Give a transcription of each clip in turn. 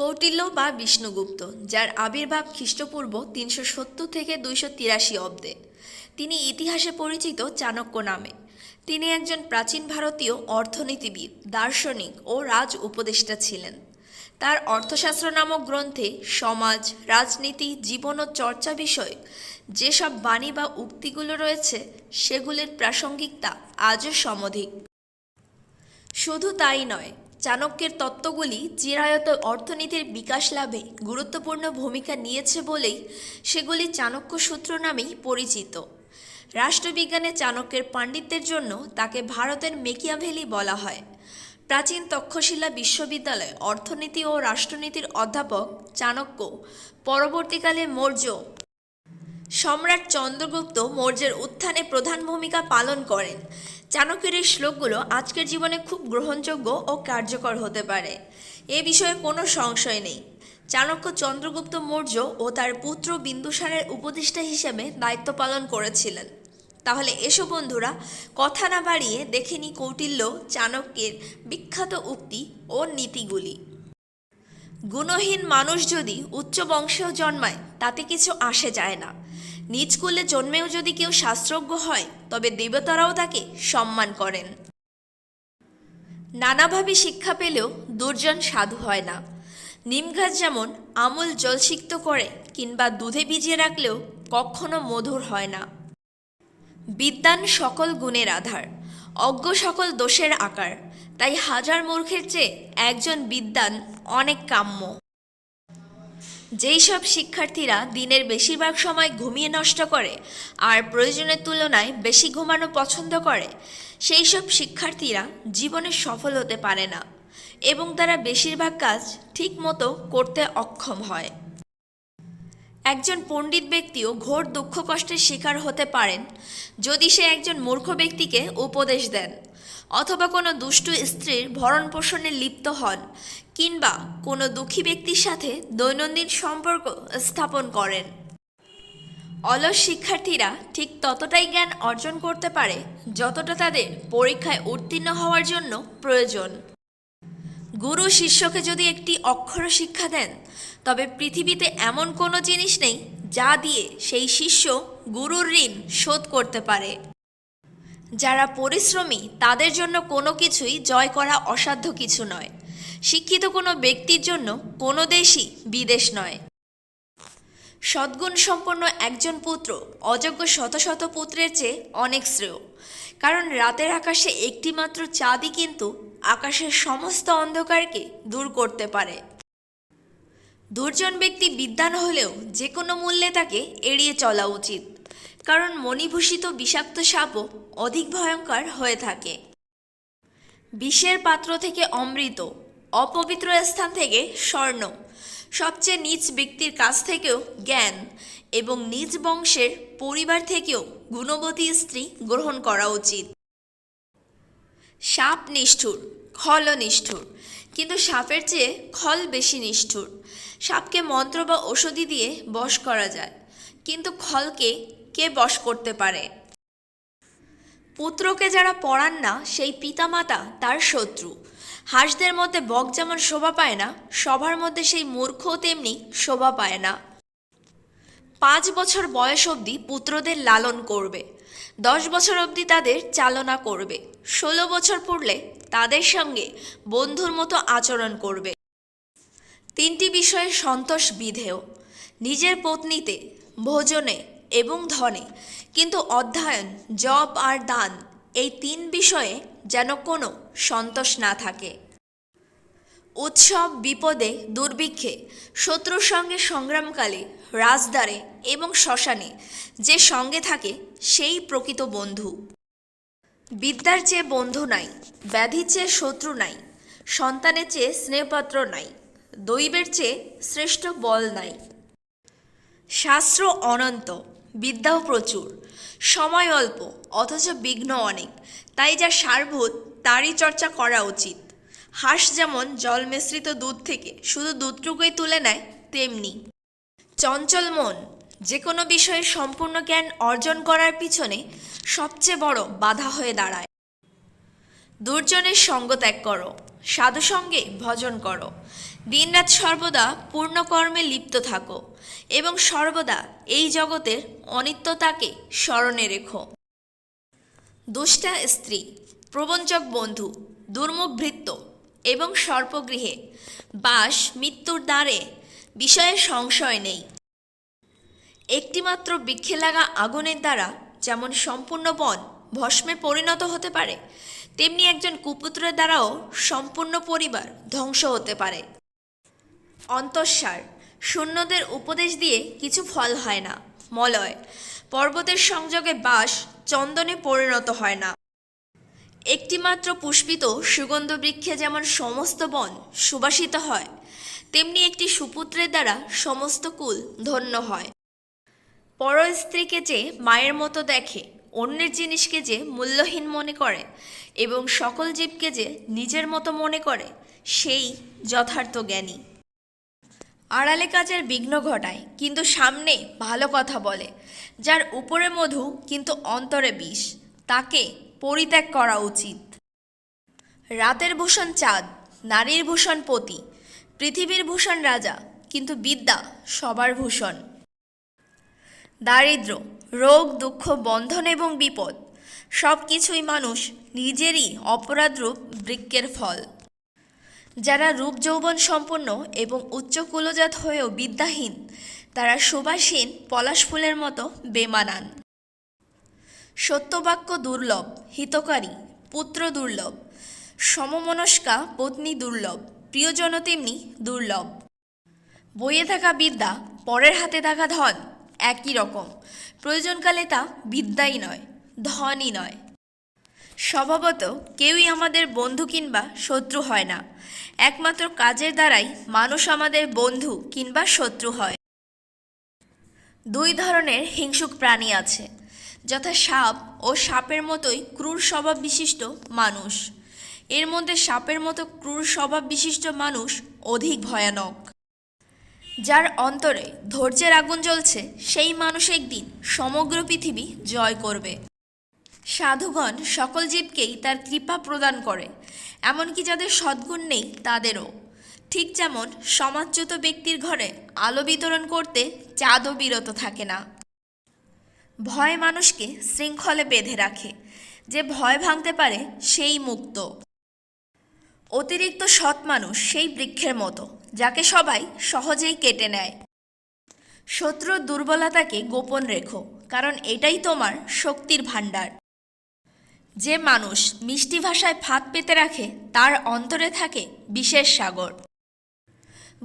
কৌটিল্য বা বিষ্ণুগুপ্ত, যার আবির্ভাব খ্রিস্টপূর্ব তিনশো সত্তর থেকে দুইশো তিরাশি অব্দে। তিনি ইতিহাসে পরিচিত চাণক্য নামে। তিনি একজন প্রাচীন ভারতীয় অর্থনীতিবিদ, দার্শনিক ও রাজ উপদেষ্টা ছিলেন। তার অর্থশাস্ত্র নামক গ্রন্থে সমাজ, রাজনীতি, জীবন ও চর্চা বিষয়ে যেসব বাণী বা উক্তিগুলো রয়েছে, সেগুলির প্রাসঙ্গিকতা আজও সমধিক। শুধু তাই নয় চাণক্যের তত্ত্বগুলি চিরায়ত অর্থনীতির বিকাশ লাভে গুরুত্বপূর্ণ ভূমিকা নিয়েছে বলেই সেগুলি চাণক্য সূত্র নামেই পরিচিত। রাষ্ট্রবিজ্ঞানে চাণক্যের পাণ্ডিত্যের জন্য তাকে ভারতের মেকিয়াভেলি বলা হয়। প্রাচীন তক্ষশিলা বিশ্ববিদ্যালয়ে অর্থনীতি ও রাষ্ট্রনীতির অধ্যাপক চাণক্য পরবর্তীকালে মৌর্য সম্রাট চন্দ্রগুপ্ত মৌর্যের উত্থানে প্রধান ভূমিকা পালন করেন। চাণক্যের এই শ্লোকগুলো আজকের জীবনে খুব গ্রহণযোগ্য ও কার্যকর হতে পারে। এ বিষয়ে কোনো সংশয় নেই। চাণক্য চন্দ্রগুপ্ত মৌর্য ও তার পুত্র বিন্দুসারের উপদেষ্টা হিসেবে দায়িত্ব পালন করেছিলেন। তাহলে এসো বন্ধুরা, কথা না বাড়িয়ে দেখে নি কৌটিল্য চাণক্যের বিখ্যাত উক্তি ও নীতিগুলি। গুণহীন মানুষ যদি উচ্চ বংশেও জন্মায়, তাতে কিছু আসে যায় না। নিজ কুলে জন্মেও যদি কেউ শাস্ত্রজ্ঞ হয়, তবে দেবতারাও তাকে সম্মান করেন। নানাভাবে শিক্ষা পেলেও দুর্জন সাধু হয় না। নিমঘাস যেমন আমূল জলসিক্ত করে কিংবা দুধে ভিজিয়ে রাখলেও কখনো মধুর হয় না। বিদ্যান সকল গুণের আধার, অজ্ঞ সকল দোষের আকার, তাই হাজার মূর্খের চেয়ে একজন বিদ্যান অনেক কাম্য। যেই সব শিক্ষার্থীরা দিনের বেশিরভাগ সময় ঘুমিয়ে নষ্ট করে আর প্রয়োজনের তুলনায় বেশি ঘুমানো পছন্দ করে, সেই সব শিক্ষার্থীরা জীবনে সফল হতে পারে না এবং তারা বেশিরভাগ কাজ ঠিকমতো করতে অক্ষম হয়। একজন পণ্ডিত ব্যক্তিও ঘোর দুঃখ কষ্টের শিকার হতে পারেন যদি সে একজন মূর্খ ব্যক্তিকে উপদেশ দেন, অথবা কোনো দুষ্টু স্ত্রীর ভরণ পোষণে লিপ্ত হন কিংবা কোনো দুঃখী ব্যক্তির সাথে দৈনন্দিন সম্পর্ক স্থাপন করেন। অলস শিক্ষার্থীরা ঠিক ততটাই জ্ঞান অর্জন করতে পারে যতটা তাদের পরীক্ষায় উত্তীর্ণ হওয়ার জন্য প্রয়োজন। গুরু শিষ্যকে যদি একটি অক্ষর শিক্ষা দেন, তবে পৃথিবীতে এমন কোনো জিনিস নেই যা দিয়ে সেই শিষ্য গুরুর ঋণ শোধ করতে পারে। যারা পরিশ্রমী, তাদের জন্য কোনো কিছুই জয় করা অসাধ্য কিছু নয়। শিক্ষিত কোনো ব্যক্তির জন্য কোনো দেশই বিদেশ নয়। সদ্গুণ সম্পন্ন একজন পুত্র অযোগ্য শত শত পুত্রের চেয়ে অনেক শ্রেয়। কারণ রাতের আকাশে একটিমাত্র চাঁদই কিন্তু আকাশের সমস্ত অন্ধকারকে দূর করতে পারে। দুর্জন ব্যক্তি বিদ্যান হলেও যে কোনো মূল্যে তাকে এড়িয়ে চলা উচিত। কারণ মণিভূষিত বিষাক্ত সাপও অধিক ভয়ঙ্কর হয়ে থাকে। বিষের পাত্র থেকে অমৃত অপবিত্র স্থান থেকে স্বর্ণ, সবচেয়ে নিজ ব্যক্তির কাছ থেকেও জ্ঞান এবং নিজ বংশের পরিবার থেকেও গুণবতী স্ত্রী গ্রহণ করা উচিত। সাপ নিষ্ঠুর খলও নিষ্ঠুর, কিন্তু সাপের চেয়ে খল বেশি নিষ্ঠুর। সাপকে মন্ত্র বা ঔষধি দিয়ে বশ করা যায়, কিন্তু খলকে কে বশ করতে পারে? পুত্রকে যারা পড়ান না, সেই পিতামাতা তার শত্রু। হাঁসদের মধ্যে বক যেমন শোভা পায় না, সবার মধ্যে সেই মূর্খও তেমনি শোভা পায় না। পাঁচ বছর বয়স অবধি পুত্রদের লালন করবে। দশ বছর অবধি তাদের চালনা করবে। ষোলো বছর পড়লে তাদের সঙ্গে বন্ধুর মতো আচরণ করবে। তিনটি বিষয়ে সন্তোষ বিধেয়। নিজের পত্নীতে, ভোজনে এবং ধনে, কিন্তু অধ্যয়ন জপ আর দান এই তিন বিষয়ে যেন কোনো সন্তোষ না থাকে। উৎসব, বিপদে, দুর্ভিক্ষে, শত্রুর সঙ্গে সংগ্রামকালে, রাজদ্বারে এবং শ্মশানে যে সঙ্গে থাকে সেই প্রকৃত বন্ধু। বিদ্যার চেয়ে বন্ধু নাই, ব্যাধির চেয়ে শত্রু নাই, সন্তানের চেয়ে স্নেহপত্র নাই, দৈবের চেয়ে শ্রেষ্ঠ বল নাই। শাস্ত্র অনন্ত। বিদ্যাও প্রচুর। সময় অল্প, অথচ বিঘ্ন অনেক। তাই যা সারভূত, তারই চর্চা করা উচিত। হাঁস যেমন জল মিশ্রিত দুধ থেকে শুধু দুধটুকুই তুলে নেয়, তেমনি। চঞ্চল মন, যে কোনো বিষয়ে সম্পূর্ণ জ্ঞান অর্জন করার পিছনে সবচেয়ে বড় বাধা হয়ে দাঁড়ায়। দুর্জনের সঙ্গ ত্যাগ করো সাধু সঙ্গে ভজন করো। দিনরাত সর্বদা পূর্ণকর্মে লিপ্ত থাকো এবং সর্বদা এই জগতের অনিত্যতাকে স্মরণে রেখো। দুষ্টা স্ত্রী, প্রবঞ্চক বন্ধু দুর্মুখ এবং সর্পগৃহে বাস মৃত্যুর দ্বারে বিষয়ে সংশয় নেই। একটিমাত্র বৃক্ষে লাগা আগুনের দ্বারা যেমন সম্পূর্ণ বন ভস্মে পরিণত হতে পারে, তেমনি একজন কুপুত্রের দ্বারাও সম্পূর্ণ পরিবার ধ্বংস হতে পারে। অন্তঃসার। শূন্যদের উপদেশ দিয়ে কিছু ফল হয় না, মলয়। পর্বতের সংযোগে বাস চন্দনে পরিণত হয় না। একটিমাত্র পুষ্পিত সুগন্ধ বৃক্ষে যেমন সমস্ত বন সুবাসিত হয়, তেমনি একটি সুপুত্রের দ্বারা সমস্ত কুল ধন্য হয়। পর স্ত্রীকে যে মায়ের মতো দেখে, অন্যের জিনিসকে যে মূল্যহীন মনে করে এবং সকল জীবকে যে নিজের মতো মনে করে, সেই যথার্থ জ্ঞানী। আড়ালে কাজের বিঘ্ন ঘটায়, কিন্তু সামনে ভালো কথা বলে। যার উপরে মধু, কিন্তু অন্তরে বিষ। তাকে পরিত্যাগ করা উচিত। রাতের ভূষণ চাঁদ, নারীর ভূষণ পতি। পৃথিবীর ভূষণ রাজা, কিন্তু বিদ্যা সবার ভূষণ। দারিদ্র রোগ, দুঃখ, বন্ধন এবং বিপদ সব কিছুই মানুষ নিজেরই অপরাধরূপ বৃক্ষের ফল। যারা রূপ যৌবন সম্পন্ন এবং উচ্চ কুলজাত হয়েও বিদ্যাহীন, তারা সুবাসীন পলাশ ফুলের মতো বেমানান। সত্যবাক্য দুর্লভ, হিতকারী, পুত্র দুর্লভ, সমমনস্কা পত্নী দুর্লভ, প্রিয়জন তেমনি দুর্লভ। বইয়ে থাকা বিদ্যা, পরের হাতে থাকা ধন, একই রকম। প্রয়োজনকালে তা বিদ্যাই নয়, ধনই নয়। স্বভাবত কেউই আমাদের বন্ধু কিংবা শত্রু হয় না। একমাত্র কাজের দ্বারাই মানুষ আমাদের বন্ধু কিংবা শত্রু হয়। দুই ধরনের হিংসুক প্রাণী আছে, যথা সাপ ও সাপের মতোই ক্রূর স্বভাব বিশিষ্ট মানুষ। এর মধ্যে সাপের মতো ক্রূর স্বভাব বিশিষ্ট মানুষ অধিক ভয়ানক। যার অন্তরে ধৈর্যের আগুন জ্বলছে, সেই মানুষ একদিন সমগ্র পৃথিবী জয় করবে। সাধুগণ সকল জীবকেই তার কৃপা প্রদান করে, এমনকি যাদের সদ্গুণ নেই তাদেরও। ঠিক যেমন সমাজচ্যুত ব্যক্তির ঘরে আলো বিতরণ করতে চাঁদও বিরত থাকে না। ভয় মানুষকে শৃঙ্খলে বেঁধে রাখে, যে ভয় ভাঙতে পারে সেই মুক্ত। অতিরিক্ত সৎ মানুষ সেই বৃক্ষের মতো, যাকে সবাই সহজেই কেটে নেয়। শত্রুর দুর্বলতাকে গোপন রেখো, কারণ এটাই তোমার শক্তির ভাণ্ডার। যে মানুষ মিষ্টি ভাষায় ফাঁদ পেতে রাখে, তার অন্তরে থাকে বিশেষ সাগর।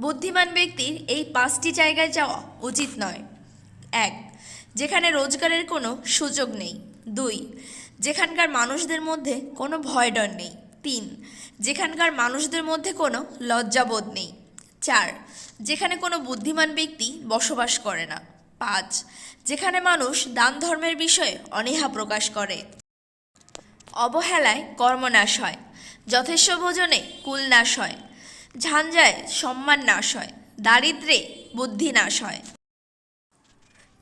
বুদ্ধিমান ব্যক্তির এই পাঁচটি জায়গায় যাওয়া উচিত নয়। এক, যেখানে রোজগারের কোনো সুযোগ নেই। দুই, যেখানকার মানুষদের মধ্যে কোনো ভয় ডর নেই। তিন, যেখানকার মানুষদের মধ্যে কোনো লজ্জাবোধ নেই। চার, যেখানে কোনো বুদ্ধিমান ব্যক্তি বসবাস করে না। পাঁচ, যেখানে মানুষ দান ধর্মের বিষয়ে অনীহা প্রকাশ করে। অবহেলায় কর্মনাশ হয়, যথেষ্ট ভোজনে কুল নাশ হয়, ঝাঞ্ঝায় সম্মান নাশ হয়, দারিদ্রে বুদ্ধি নাশ হয়।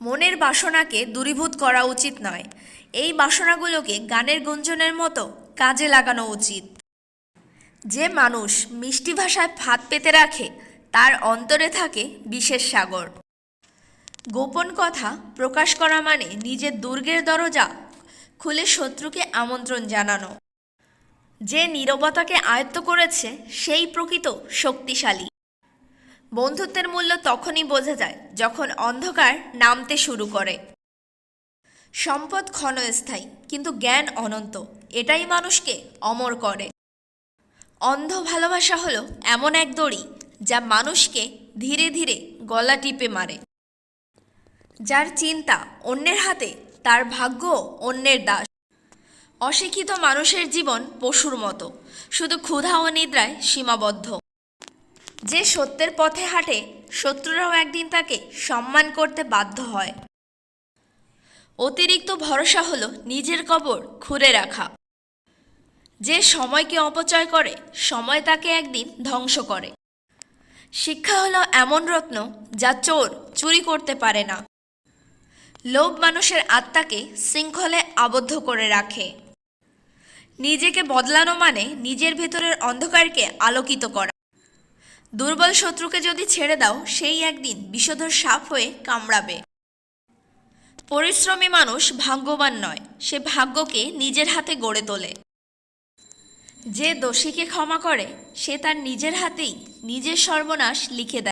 মনের বাসনাকে দূরীভূত করা উচিত নয়, এই বাসনাগুলোকে গানের গুঞ্জনের মতো কাজে লাগানো উচিত। যে মানুষ মিষ্টি ভাষায় ফাঁদ পেতে রাখে, তার অন্তরে থাকে বিশেষ সাগর। গোপন কথা প্রকাশ করা মানে নিজের দুর্গের দরজা খুলে শত্রুকে আমন্ত্রণ জানানো। যে নীরবতাকে আয়ত্ত করেছে, সেই প্রকৃত শক্তিশালী। বন্ধুত্বের মূল্য তখনই বোঝা যায় যখন অন্ধকার নামতে শুরু করে। সম্পদ ক্ষণস্থায়ী, কিন্তু জ্ঞান অনন্ত, এটাই মানুষকে অমর করে। অন্ধ ভালোবাসা হলো এমন এক দড়ি যা মানুষকে ধীরে ধীরে গলা টিপে মারে। যার চিন্তা অন্যের হাতে তার ভাগ্য অন্যের দাস। অশিক্ষিত মানুষের জীবন পশুর মতো, শুধু ক্ষুধা ও নিদ্রায় সীমাবদ্ধ। যে সত্যের পথে হাঁটে, শত্রুরাও একদিন তাকে সম্মান করতে বাধ্য হয়। অতিরিক্ত ভরসা হলো নিজের কবর খুঁড়ে রাখা। যে সময়কে অপচয় করে, সময় তাকে একদিন ধ্বংস করে। শিক্ষা হলো এমন রত্ন যা চোর চুরি করতে পারে না। লোভ মানুষের আত্মাকে শৃঙ্খলে আবদ্ধ করে রাখে। নিজেকে বদলানো মানে নিজের ভেতরের অন্ধকারকে আলোকিত করা। দুর্বল শত্রুকে যদি ছেড়ে দাও, সেই একদিন বিষধর সাপ হয়ে কামড়াবে। পরিশ্রমী মানুষ ভাগ্যবান নয়, সে ভাগ্যকে নিজের হাতে গড়ে তোলে। যে দোষীকে ক্ষমা করে, সে তার নিজের হাতেই নিজের সর্বনাশ লিখে দেয়।